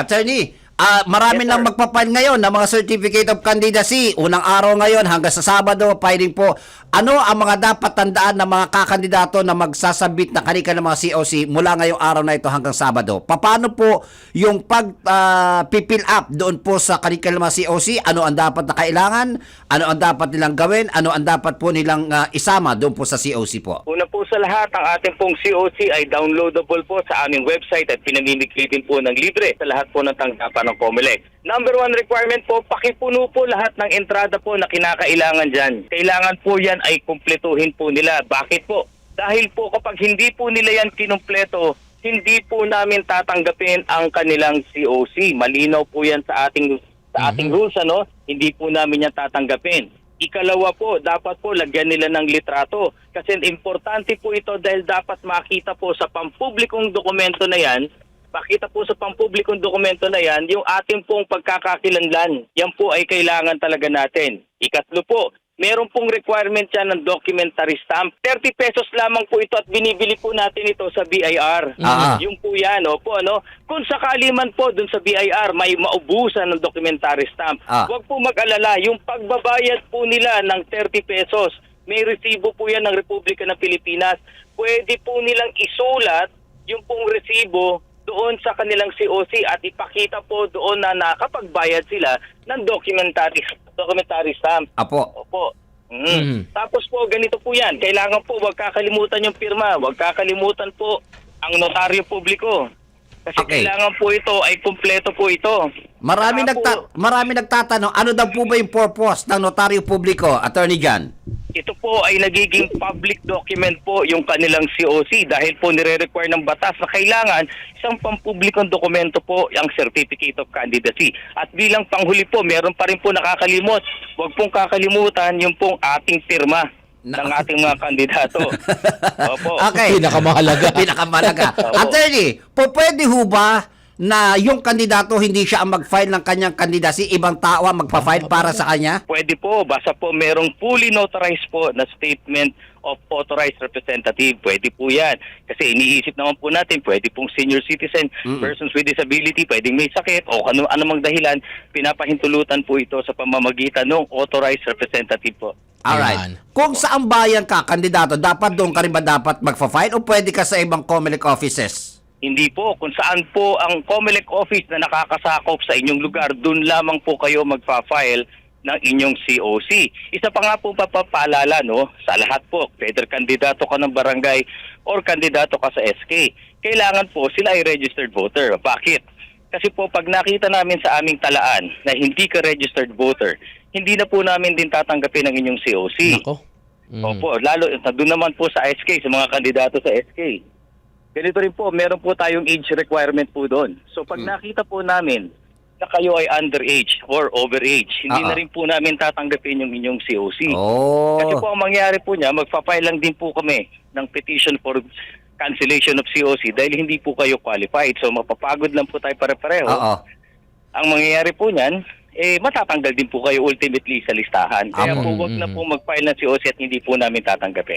Attorney, ah marami Yes, nang sir. magpapile ngayon ng mga certificate of candidacy. Unang araw ngayon hanggang sa Sabado, filing po. Ano ang mga dapat tandaan ng mga kakandidato na magsasabit na kanika ng mga COC mula ngayong araw na ito hanggang Sabado? Paano po yung pag ah, pipill up doon po sa kanika ng mga COC? Ano ang dapat na kailangan? Ano ang dapat nilang gawin? Ano ang dapat po nilang ah, isama doon po sa COC po? Una po sa lahat, ang ating pong COC ay downloadable po sa aming website at pinamimigay din po ng libre sa lahat po ng tanggapan ng COMELEC. Number one requirement po, pakipuno po lahat ng entrada po na kinakailangan dyan. Kailangan po yan ay kumpletuhin po nila. Bakit po? Dahil po kapag hindi po nila yan kinumpleto, hindi po namin tatanggapin ang kanilang COC. Malinaw po yan sa ating sa ating rules ano, hindi po namin yan tatanggapin. Ikalawa po, dapat po lagyan nila ng litrato. Kasi importante po ito dahil dapat makita po sa pampublikong dokumento na yan, makita po sa pampublikong dokumento na yan, yung ating pong pagkakakilanlan. Yan po ay kailangan talaga natin. Ikatlo po, meron pong requirement yan ng documentary stamp. 30 pesos lamang po ito at binibili po natin ito sa BIR. Ah. Yung po yan, opo, ano? Kung sakali man po dun sa BIR may maubusan ng documentary stamp, Ah. huwag po mag-alala. Yung pagbabayad po nila ng 30 pesos, may resibo po yan ng Republika ng Pilipinas. Pwede po nilang isulat yung pong resibo doon sa kanilang COC at ipakita po doon na nakapagbayad sila ng documentary documentary stamp. Apo. Opo. Mm. Mhm. Tapos po, ganito po yan. Kailangan po, wag kakalimutan yung pirma. Wag kakalimutan po ang notaryo publiko. Kasi Okay. kailangan po ito ay kumpleto po ito. Marami Saka nagta- po, marami nagtatanong ano daw po ba yung purpose ng notaryo publiko, Attorney Jan? Po ay nagiging public document po yung kanilang COC dahil po nire-require ng batas na kailangan isang pampublikong dokumento po ang Certificate of Candidacy. At bilang panghuli po, meron pa rin po nakakalimot. Huwag pong kakalimutan yung pong ating pirma Na- ng ating mga kandidato. Opo. Okay. Pinakamahalaga. Pinakamalaga. Attorney, po pwede ho ba na yung kandidato hindi siya ang mag-file ng kanyang candidacy, ibang tao ang magpa-file para sa kanya? Pwede po, basta po merong fully notarized po na statement of authorized representative. Pwede po yan. Kasi iniisip naman po natin, pwede pong senior citizen, Mm-mm. persons with disability, pwedeng may sakit o ano anumang dahilan, pinapahintulutan po ito sa pamamagitan ng authorized representative po. Alright. Ayan. Kung saan bayan ka, kandidato, dapat doon ka rin ba dapat magpa-file o pwede ka sa ibang COMELEC offices? Hindi po, kung saan po ang COMELEC office na nakakasakop sa inyong lugar, doon lamang po kayo magpa-file ng inyong COC. Isa pa nga po papapaalala, no, sa lahat po, whether kandidato ka ng barangay or kandidato ka sa SK, kailangan po sila ay registered voter. Bakit? Kasi po pag nakita namin sa aming talaan na hindi ka registered voter, hindi na po namin din tatanggapin ang inyong COC. Nako. Mm. Opo, lalo doon naman po sa SK, sa mga kandidato sa SK. Ganito rin po, meron po tayong age requirement po doon. So pag nakita po namin na kayo ay underage or overage, hindi Ah, na ah. rin po namin tatanggapin yung inyong COC. Oh. Kasi po ang mangyari po niya, magpa-file lang din po kami ng petition for cancellation of COC dahil hindi po kayo qualified. So mapapagod lang po tayo pare-pareho. Oo. Ang mangyayari po niyan, eh matatanggal din po kayo ultimately sa listahan. Kaya Apo. po wag na po mag-file ng COC at hindi po namin tatanggapin.